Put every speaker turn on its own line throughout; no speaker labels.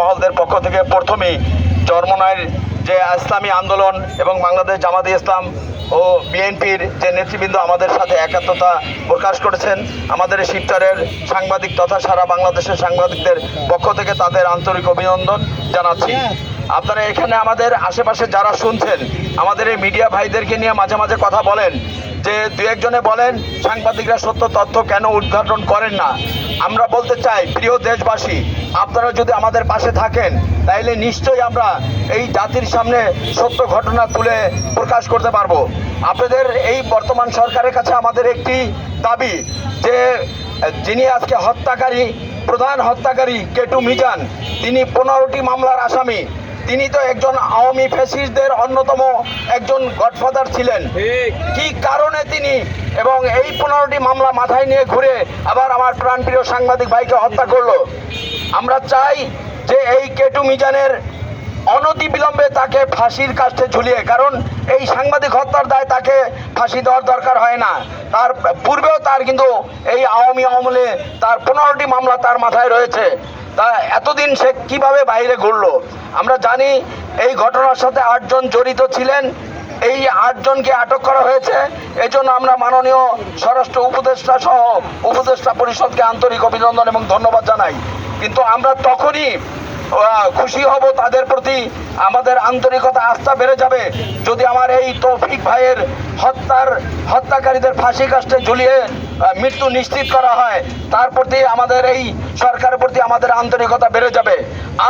মহলদের পক্ষ থেকে প্রথমেই চরমনায়ের যে ইসলামী আন্দোলন এবং বাংলাদেশ জামাতে ইসলাম ও বিএনপির যে নেতৃবৃন্দ আমাদের সাথে একাত্মতা প্রকাশ করেছেন, আমাদের এই শিবচরের সাংবাদিক তথা সারা বাংলাদেশের সাংবাদিকদের পক্ষ থেকে তাদের আন্তরিক অভিনন্দন জানাচ্ছি। আপনারা এখানে আমাদের আশেপাশে যারা শুনছেন, আমাদের এই মিডিয়া ভাইদেরকে নিয়ে মাঝে মাঝে কথা বলেন, যে দু একজনে বলেন, সাংবাদিকরা সত্য তথ্য কেন উদ্ঘাটন করেন না। আমরা বলতে চাই, প্রিয় দেশবাসী, আপনারা যদি আমাদের পাশে থাকেন, তাইলে নিশ্চয়ই আমরা এই জাতির সামনে সত্য ঘটনা তুলে প্রকাশ করতে পারব। আপনাদের এই বর্তমান সরকারের কাছে আমাদের একটি দাবি, যে যিনি আজকে হত্যাকারী, প্রধান হত্যাকারী, কেটু মিজান, তিনি পনেরোটি মামলার আসামি। তিনি তো একজন আওয়ামী ফ্যাসিস্টদের অন্যতম একজন গডফাদার ছিলেন। কি কারণে তিনি এবং এই পনেরোটি মামলা মাথায় নিয়ে ঘুরে আবার আমার প্রাণপ্রিয় সাংবাদিক ভাইকে হত্যা করল? আমরা চাই যে এই কেটু মিজানের অনতি বিলম্বে তাকে ফাঁসির কাছে ঝুলিয়ে কারণ এই সাংবাদিক হত্যার দায় তাকে ফাঁসি দেওয়ার দরকার হয় না। তার পূর্বেও তার কিন্তু এই আওয়ামী আমলে তার পনেরোটি মামলা তার মাথায় রয়েছে। তা এতদিন সে কীভাবে বাইরে ঘুরলো? আমরা জানি এই ঘটনার সাথে আটজন জড়িত ছিলেন। এই আটজনকে আটক করা হয়েছে। এজন্য আমরা মাননীয় স্বরাষ্ট্র উপদেষ্টা সহ উপদেষ্টা পরিষদকে আন্তরিক অভিনন্দন এবং ধন্যবাদ জানাই। কিন্তু আমরা তখনই খুশি হব তাদের প্রতি। আমাদের আন্তরিকতা, আস্থা বেড়ে যাবে। যদি আমার এই তৌফিক ভাইয়ের হত্যার, হত্যাকারীদের ফাঁসি কাস্টে ঝুলিয়ে মৃত্যু নিশ্চিত করা হয়, তার প্রতি আমাদের এই সরকারের প্রতি আমাদের আন্তরিকতা বেড়ে যাবে।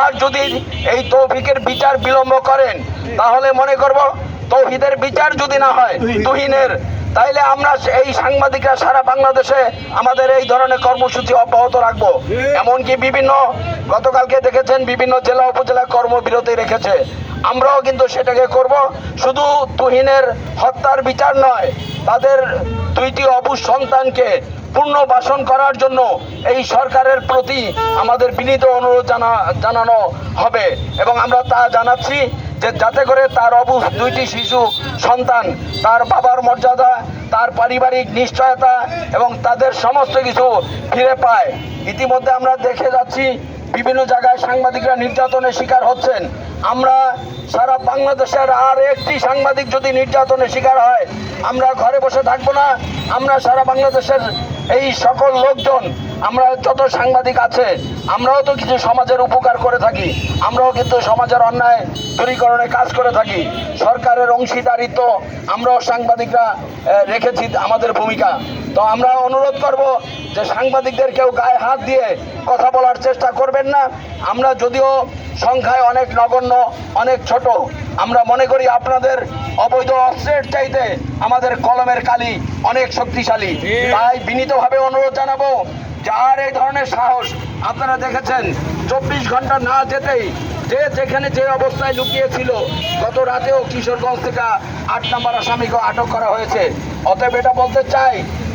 আর যদি এই তৌফিকের বিচার বিলম্ব করেন, তাহলে মনে করব তৌহিদের বিচার যদি না হয়, তুহিনের তাইলে আমরা এই সাংবাদিকরা সারা বাংলাদেশে আমাদের এই ধরনের কর্মসূচি অব্যাহত রাখব। এমনকি বিভিন্ন, গতকালকে দেখেছেন বিভিন্ন জেলা উপজেলা কর্মবিরতি রেখেছে। আমরাও কিন্তু সেটাকে করব। শুধু তুহিনের হত্যার বিচার নয়, তাদের দুইটি অবুজ সন্তানকে পুনর্বাসন করার জন্য এই সরকারের প্রতি আমাদের বিনীত অনুরোধ জানা জানানো হবে। এবং আমরা তা জানাচ্ছি যে যাতে করে তার অবুজ দুইটি শিশু, সন্তান, তার বাবার মর্যাদা, তার পারিবারিক নিশ্চয়তা এবং তাদের সমস্ত কিছু ফিরে পায়। ইতিমধ্যে আমরা দেখে যাচ্ছি, বিভিন্ন জায়গায় সাংবাদিকরা নির্যাতনের শিকার হচ্ছেন। আমরা সারা বাংলাদেশের আর একটি সাংবাদিক যদি নির্যাতনের শিকার হয়, আমরা ঘরে বসে থাকব না। আমরা সারা বাংলাদেশের এই সকল লোকজন আমরা যত সাংবাদিক আছে আমরাও তো কিছু সমাজের উপকার করে থাকি আমরাও কিন্তু সমাজের অন্যায় দূরীকরণে কাজ করে থাকি। সরকারের অংশীদারিত্ব আমরাও সাংবাদিকরা রেখেছি আমাদের ভূমিকা। তো আমরা অনুরোধ করব যে সাংবাদিকদের কেউ গায়ে হাত দিয়ে কথা বলার চেষ্টা করবেন না। আমরা যদিও সংখ্যায় অনেক নগণ্য অনেক ছোট আমরা মনে করি আপনাদের অবৈধ অস্ত্রের চাইতে আমাদের কলমের কালি অনেক শক্তিশালী। তাই বিনীতভাবে অনুরোধ জানাব যার এই ধরনের সাহস, আপনারা দেখেছেন, চব্বিশ ঘণ্টা না যেতেই যে যেখানে যে অবস্থায় লুকিয়েছিল, গত রাতেও কিশোরগঞ্জ থেকে আট নম্বর আসামিকে আটক করা হয়েছে। অতএব এটা বলতে চাই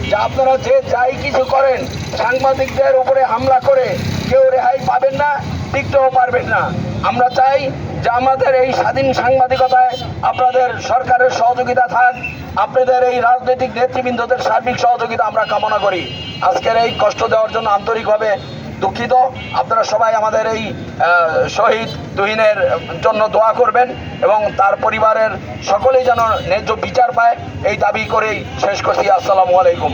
যে আপনারা যে যাই কিছু করেন, সাংবাদিকদের উপরে হামলা করে কেউ রেহাই পাবেন না, টিকতেও পারবেন না। আমরা চাই যে আমাদের এই স্বাধীন সাংবাদিকতায় আপনাদের সরকারের সহযোগিতা থাক আপনাদের এই রাজনৈতিক নেতৃবৃন্দদের সার্বিক সহযোগিতা আমরা কামনা করি। আজকের এই কষ্ট দেওয়ার জন্য আন্তরিকভাবে দুঃখিত। আপনারা সবাই আমাদের এই শহীদ তুহিনের জন্য দোয়া করবেন এবং তার পরিবারের সকলেই যেন ন্যায্য বিচার পায়, এই দাবি করেই শেষ করছি। আসসালামু আলাইকুম।